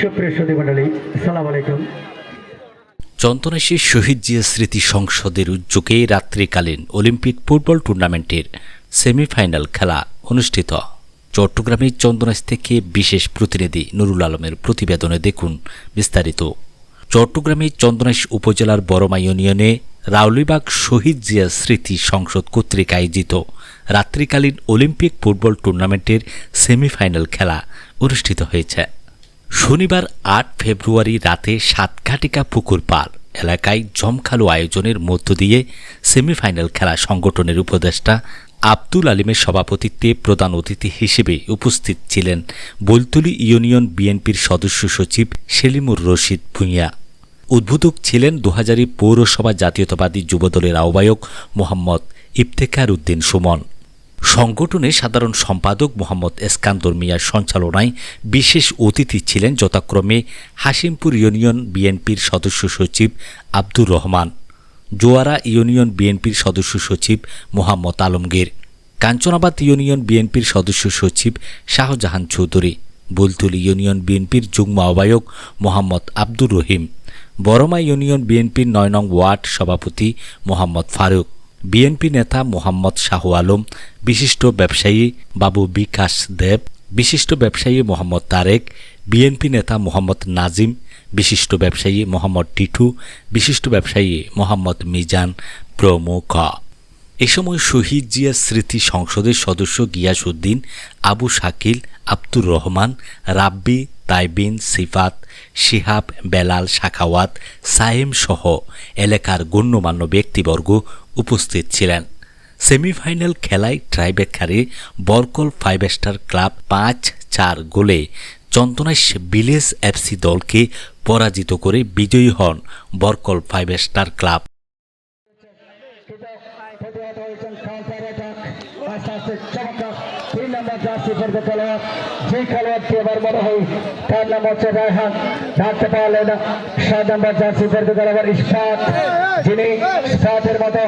সুপ্রিয় শহীদ জিয়া স্মৃতি সংসদের উদ্যোগে রাত্রিকালীন অলিম্পিক ফুটবল টুর্নামেন্টের সেমিফাইনাল খেলা অনুষ্ঠিত। চট্টগ্রামের চন্দনাশ থেকে বিশেষ প্রতিনিধি নুরুল আলমের প্রতিবেদনে দেখুন বিস্তারিত। চট্টগ্রামের চন্দনাশ উপজেলার বড়মা ইউনিয়নে রাউলিবাগ শহীদ জিয়া স্মৃতি সংসদ কর্তৃক আয়োজিত রাত্রিকালীন অলিম্পিক ফুটবল টুর্নামেন্টের সেমিফাইনাল খেলা অনুষ্ঠিত হয়েছে। শনিবার আট ফেব্রুয়ারি রাতে সাতঘাটিকা পুকুর পার এলাকায় জমখালো আয়োজনের মধ্য দিয়ে সেমিফাইনাল খেলা সংগঠনের উপদেষ্টা আব্দুল আলিমের সভাপতিত্বে প্রধান অতিথি হিসেবে উপস্থিত ছিলেন বলতুলি ইউনিয়ন বিএনপির সদস্য সচিব সেলিমুর রশিদ ভূঁইয়া। উদ্বোধক ছিলেন দুহাজারি পৌরসভা জাতীয়তাবাদী যুবদলের আহ্বায়ক মোহাম্মদ ইফতেখার উদ্দিন সুমন। সংগঠনে সাধারণ সম্পাদক মোহাম্মদ এসকান্দর মিয়ার সঞ্চালনায় বিশেষ অতিথি ছিলেন যথাক্রমে হাসিমপুর ইউনিয়ন বিএনপির সদস্য সচিব আব্দুর রহমান, জোয়ারা ইউনিয়ন বিএনপির সদস্য সচিব মোহাম্মদ আলমগীর, কাঞ্চনাবাদ ইউনিয়ন বিএনপির সদস্য সচিব শাহজাহান চৌধুরী, বুলতুলি ইউনিয়ন বিএনপির যুগ্ম আহ্বায়ক মোহাম্মদ আব্দুর রহিম বরমা ইউনিয়ন বিএনপির নয় নং ওয়ার্ড সভাপতি মোহাম্মদ ফারুক বিএনপি নেতা মোহাম্মদ শাহ আলম, বিশিষ্ট ব্যবসায়ী বাবু বিকাশ দেব, বিশিষ্ট ব্যবসায়ী মোহাম্মদ তারেক বিএনপি নেতা মোহাম্মদ নাজিম, বিশিষ্ট ব্যবসায়ী মোহাম্মদ টিটু, বিশিষ্ট ব্যবসায়ী মোহাম্মদ মিজান প্রমুখ। এ সময় শহীদ জিয়া স্মৃতি সংসদের সদস্য গিয়াস উদ্দিন আবু শাকিল, আব্দুর রহমান, রাব্বি তাইবিন, সিফাত, শিহাব, বেলাল, শাখাওয়াত সায়েম সহ এলাকার গণ্যমান্য ব্যক্তিবর্গ উপস্থিত ছিলেন। সেমিফাইনাল খেলায় ট্রাইবেকারে বরকল ফাইভ স্টার ক্লাব পাঁচ চার গোলে চন্দনাইশ ভিলেজ এফসি দলকে পরাজিত করে বিজয়ী হন বরকল ফাইভ স্টার ক্লাব। আস্তে আস্তে চমৎকার। তিন নম্বর জার্সি খেলোয়াড় যে খেলোয়াড়টি এবার মনে হয় তার নাম হচ্ছে রায়হান। ডাকতে পারলেন না। সাত নম্বর জার্সি পর্বে আবার ইস্পাত যিনি সাতের মতো